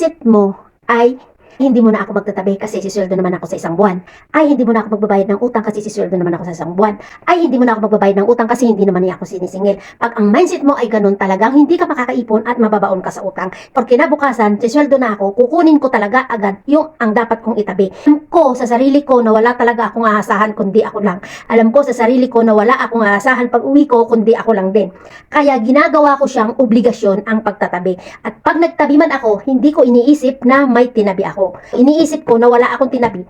mindset mo ay hindi mo na ako magtatabi kasi sisweldo naman ako sa isang buwan. Ay, hindi mo na ako magbabayad ng utang kasi sisweldo naman ako sa isang buwan. Ay, hindi mo na ako magbabayad ng utang kasi hindi naman niya ako sinisingil. Pag ang mindset mo ay ganun talagang hindi ka makakaipon at mababaon ka sa utang. Porque kinabukasan, sisweldo na ako, kukunin ko talaga agad yung ang dapat kong itabi. Alam ko sa sarili ko na wala talaga akong aasahan kundi ako lang. Alam ko sa sarili ko na wala akong aasahan pag uwi ko kundi ako lang din. Kaya ginagawa ko siyang obligasyon ang pagtatabi. At pag nagtabi man ako, hindi ko iniisip na may tinabi ako. Iniisip ko na wala akong tinabi.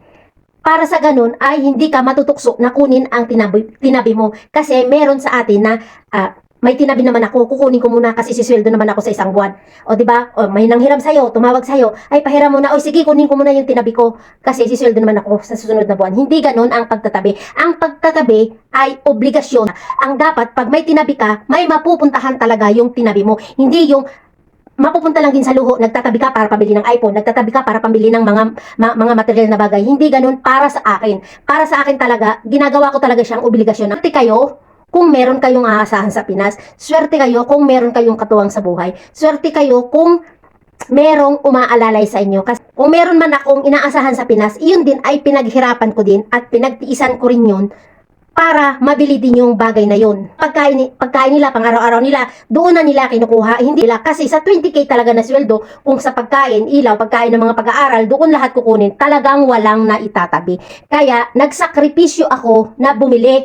Para sa ganun ay hindi ka matutukso na kunin ang tinabi, tinabi mo. Kasi meron sa atin na ah, may tinabi naman ako, kukunin ko muna kasi sisweldo naman ako sa isang buwan. O di ba? O may nanghiram sa'yo, tumawag sa'yo, ay pahiram mo na, o sige, kunin ko muna yung tinabi ko kasi sisweldo naman ako sa susunod na buwan. Hindi ganun ang pagtatabi. Ang pagtatabi ay obligasyon. Ang dapat, pag may tinabi ka, may mapupuntahan talaga yung tinabi mo. Hindi yung mapupunta lang din sa luho, nagtatabi ka para pabili ng iPhone, nagtatabi ka para pambili ng mga ma- mga material na bagay. Hindi ganun para sa akin. Para sa akin talaga, ginagawa ko talaga siyang obligasyon. Swerte kayo kung meron kayong aasahan sa Pinas. Swerte kayo kung meron kayong katuwang sa buhay. Swerte kayo kung merong umaalalay sa inyo. Kasi kung meron man akong inaasahan sa Pinas, iyon din ay pinaghirapan ko din at pinagtiisan ko rin yun para mabili din yung bagay na yun. Pagkain, pagkain nila, pang araw-araw nila, doon na nila kinukuha. Hindi nila, kasi sa 20k talaga na sweldo, kung sa pagkain, ilaw, pagkain ng mga pag-aaral, doon lahat kukunin, talagang walang naitatabi. Kaya, nagsakripisyo ako na bumili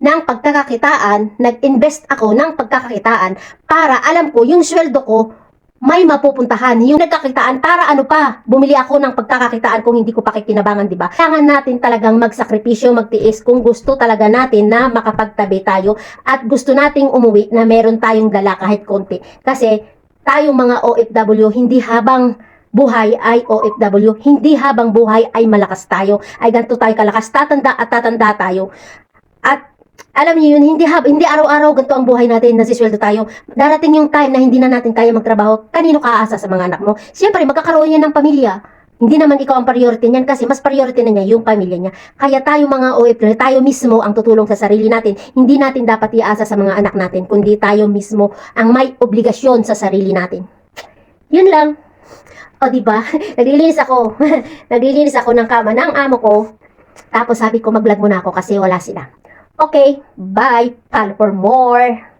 ng pagkakakitaan, nag-invest ako ng pagkakakitaan para alam ko yung sweldo ko may mapupuntahan. Yung nagkakitaan, para ano pa, bumili ako ng pagkakakitaan kung hindi ko pakikinabangan, di ba? Kailangan natin talagang magsakripisyo, magtiis kung gusto talaga natin na makapagtabi tayo at gusto nating umuwi na meron tayong dala kahit konti. Kasi tayong mga OFW, hindi habang buhay ay OFW, hindi habang buhay ay malakas tayo, ay ganito tayo kalakas, tatanda at tatanda tayo. At alam niyo yun, hindi, hab, hindi araw-araw ganito ang buhay natin, nasisweldo tayo. Darating yung time na hindi na natin kaya magtrabaho, kanino ka aasa sa mga anak mo? Siyempre, magkakaroon yan ng pamilya. Hindi naman ikaw ang priority niyan kasi mas priority na niya yung pamilya niya. Kaya tayo mga OFW, tayo mismo ang tutulong sa sarili natin. Hindi natin dapat iasa sa mga anak natin, kundi tayo mismo ang may obligasyon sa sarili natin. Yun lang. O di ba? Naglilinis ako. Naglilinis ako ng kama ng amo ko. Tapos sabi ko mag-vlog muna ako kasi wala sila. Okay, bye. Follow for more.